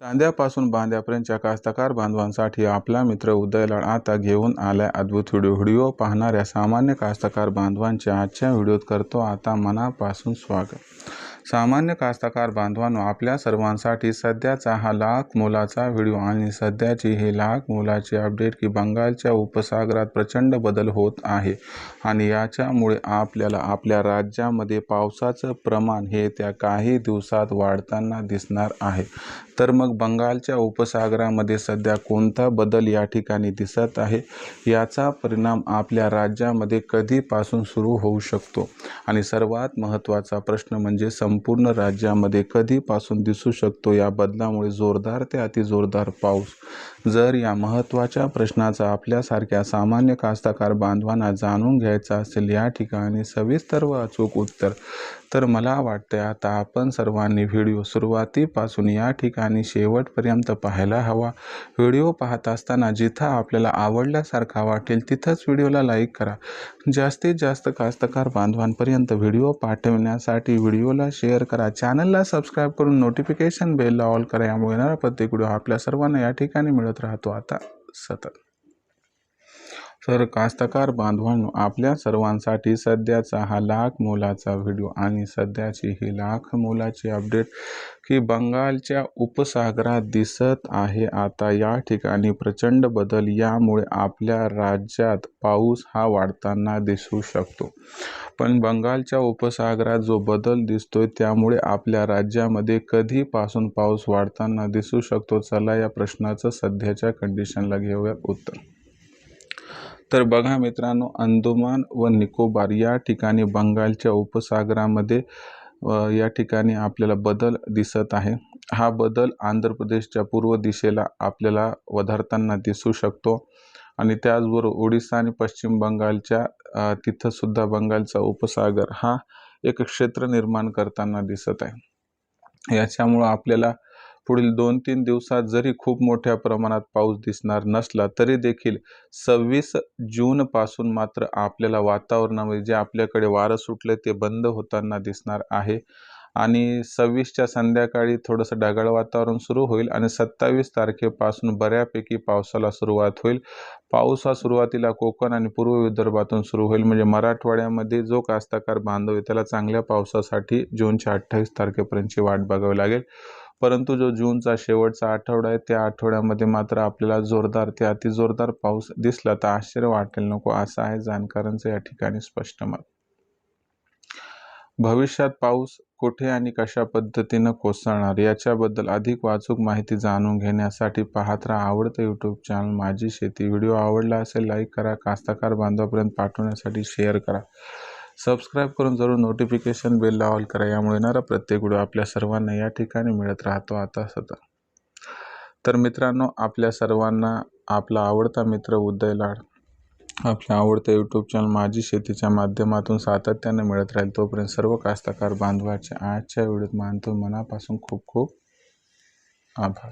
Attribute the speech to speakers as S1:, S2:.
S1: चांद्यापासून बांद्यापर्यंतच्या कास्तकार बांधवांसाठी आपला मित्र उदयलाड आता घेऊन आलाय अद्भुत व्हिडिओ. व्हिडिओ पाहणाऱ्या सामान्य कास्तकार बांधवांच्या आजच्या व्हिडिओत करतो आता मनापासून स्वागत. सामान्य कास्तकार बांधवांनो आपल्या सर्वांसाठी सध्याचा हा लाख मोलाचा व्हिडिओ आणि सध्याची हे लाख मोलाची अपडेट की बंगालच्या उपसागरात प्रचंड बदल होत आहे आणि याच्यामुळे आपल्याला आपल्या राज्यामध्ये पावसाचं प्रमाण हे त्या काही दिवसात वाढताना दिसणार आहे. तर मग बंगालच्या उपसागरामध्ये सध्या कोणता बदल या ठिकाणी दिसत आहे? याचा परिणाम आपल्या राज्यामध्ये कधीपासून सुरू होऊ शकतो? आणि सर्वात महत्त्वाचा प्रश्न म्हणजे सम संपूर्ण राज्यामध्ये कधीपासून दिसू शकतो या बदलामुळे जोरदार ते अतिजोरदार पाऊस जर या महत्त्वाच्या प्रश्नाचा आपल्यासारख्या सामान्य कास्तकार बांधवांना जाणून घ्यायचा असेल या ठिकाणी सविस्तर व अचूक उत्तर तर मला वाटते आता आपण सर्वांनी व्हिडिओ सुरुवातीपासून या ठिकाणी शेवटपर्यंत पाहायला हवा. व्हिडिओ पाहत असताना जिथं आपल्याला आवडल्यासारखा वाटेल तिथंच व्हिडिओला लाईक करा. जास्तीत जास्त कास्तकार बांधवांपर्यंत व्हिडिओ पाठवण्यासाठी व्हिडिओला शेअर करा. चॅनलला सबस्क्राईब करून नोटिफिकेशन बेलला ऑल करा. यामुळे येणारा प्रत्येक व्हिडिओ आपल्या सर्वांना या ठिकाणी मिळत. राहतो आता सतत. तर कास्तकार बांधवांनो आपल्या सर्वांसाठी सध्याचा हा लाख मोलाचा व्हिडिओ आणि सध्याची ही लाख मोलाची अपडेट की बंगालच्या उपसागरात दिसत आहे. आता या ठिकाणी प्रचंड बदल यामुळे आपल्या राज्यात पाऊस हा वाढताना दिसू शकतो. पण बंगालच्या उपसागरात जो बदल दिसतोय त्यामुळे आपल्या राज्यामध्ये कधीपासून पाऊस वाढताना दिसू शकतो? चला या प्रश्नाचं सध्याच्या कंडिशनला घेऊया उत्तर. तर बघा मित्रांनो अंदमान व निकोबार या ठिकाणी बंगालच्या उपसागरामध्ये या ठिकाणी आपल्याला बदल दिसत आहे. हा बदल आंध्र प्रदेशच्या पूर्व दिशेला आपल्याला वधारताना दिसू शकतो आणि त्याचबरोबर ओडिसा आणि पश्चिम बंगालच्या तिथंसुद्धा बंगालचा उपसागर हा एक क्षेत्र निर्माण करताना दिसत आहे. याच्यामुळं आपल्याला पुढील दोन तीन दिवसात जरी खूप मोठ्या प्रमाणात पाऊस दिसणार नसला तरी देखील सव्वीस जूनपासून मात्र आपल्याला वातावरणामध्ये जे आपल्याकडे वारं सुटले ते बंद होताना दिसणार आहे. आणि सव्वीसच्या संध्याकाळी थोडंसं ढगाळ वातावरण सुरू होईल आणि सत्तावीस तारखेपासून बऱ्यापैकी पावसाला सुरुवात होईल. पाऊस हा सुरुवातीला कोकण आणि पूर्व विदर्भातून सुरू होईल. म्हणजे मराठवाड्यामध्ये जो कास्तकार बांधव आहे त्याला चांगल्या पावसासाठी जूनच्या अठ्ठावीस तारखेपर्यंतची वाट बघावी लागेल. परंतु जो जूनचा शेवटचा आठवडा आहे त्या आठवड्यामध्ये मात्र आपल्याला जोरदार ते अति जोरदार पाऊस दिसला. तर आश्चर्य वाटेल नको असं आहे जाणकारांचं या ठिकाणी स्पष्ट मत. भविष्यात पाऊस कुठे आणि कशा पद्धतीनं कोसळणार? याच्याबद्दल अधिक वाचूक माहिती जाणून घेण्यासाठी पाहत राहा आवडतं यूट्यूब चॅनल माझी शेती. व्हिडिओ आवडला असेल लाईक करा. कास्तकार बांधवापर्यंत पाठवण्यासाठी शेअर करा. सबस्क्राईब करून जरूर नोटिफिकेशन बेलला ऑल करा. यामुळे येणारा प्रत्येक व्हिडिओ आपल्या सर्वांना या ठिकाणी मिळत राहतो आता सतत तर मित्रांनो आपल्या सर्वांना आपला आवडता मित्र उदय लाड आपल्या आवडत्या यूट्यूब चॅनल माझी शेतीच्या माध्यमातून सातत्याने मिळत राहील. तोपर्यंत सर्व कास्तकार बांधवाच्या आजच्या व्हिडिओत मानतो. मनापासून खूप खूप आभार.